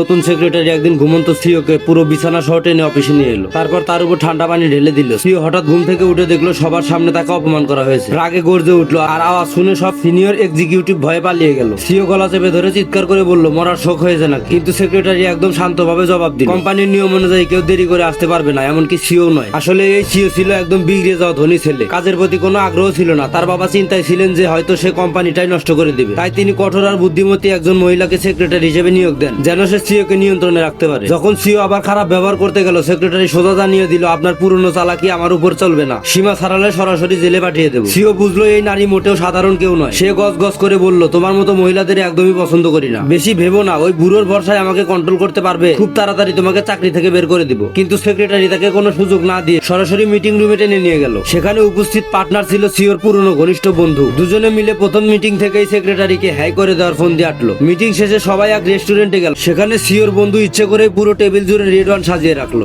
নতুন সেক্রেটারি একদিন ঘুমন্ত সিওকে পুরো বিছানা সহ টেনে অফিসে নিয়ে এলো। তারপর তার উপর ঠান্ডা পানি ঢেলে দিল। সিও হঠাৎ ঘুম থেকে উঠে দেখল সবার সামনে তাকে অপমান করা হয়েছে। রাগে গর্জে উঠল আর আওয়াজ শুনে সব সিনিয়র এক্সিকিউটিভ ভয়ে পালিয়ে গেল। সিও গলা চেপে ধরে চিৎকার করে বলল, মরার শোক হয়েছে না কিন্তু সেক্রেটারি একদম শান্তভাবে জবাব দিল। কোম্পানির নিয়ম অনুযায়ী কেউ দেরি করে আসতে পারবে না, এমনকি সিও নয়। আসলে এই সিও ছিল একদম বিগড়ে যাওয়া ধনী ছেলে। কাজের প্রতি কোনো আগ্রহ ছিল না। তার বাবা চিন্তায় ছিলেন যে হয়তো সে কোম্পানিটাই নষ্ট করে দিবে। তাই তিনি কঠোর আর বুদ্ধিমতী একজন মহিলাকে সেক্রেটারি হিসেবে নিয়োগ দেন, যেন সে সিওকে নিয়ন্ত্রণে রাখতে পারে। যখন সিও আবার খারাপ ব্যবহার করতে গেল, সেক্রেটারি সোজা জানিয়ে দিল, আপনার পুরনো চালাকি আমার উপর চলবে না। সীমা ছাড়ালে সরাসরি জেলে পাঠিয়ে দেবো। সিও বুঝলো, এই নারী মোটেও সাধারণ কেউ নয়। সে গজ গজ করে বলল, তোমার মতো মহিলাদের একদমই পছন্দ করি না। বেশি ভেবো না, ওই বুড়োর ভরসায় আমাকে কন্ট্রোল করতে পারবে। খুব তাড়াতাড়ি তোমাকে চাকরি থেকে বের করে দিব। কিন্তু সেক্রেটারি তাকে কোনো সুযোগ না দিয়ে সরাসরি মিটিং রুমে টেনে নিয়ে গেল। সেখানে উপস্থিত পার্টনার ছিল সিওর পুরনো ঘনিষ্ঠ বন্ধু। দুজনে মিলে প্রথম মিটিং থেকেই সেক্রেটারিকে হ্যাই করে দেওয়ার ফোন দিয়ে আটলো। মিটিং শেষে সবাই এক রেস্টুরেন্টে গেল। সেখানে সিওর বন্ধু ইচ্ছে করে পুরো টেবিল জুড়ে রেড ওয়ান সাজিয়ে রাখল।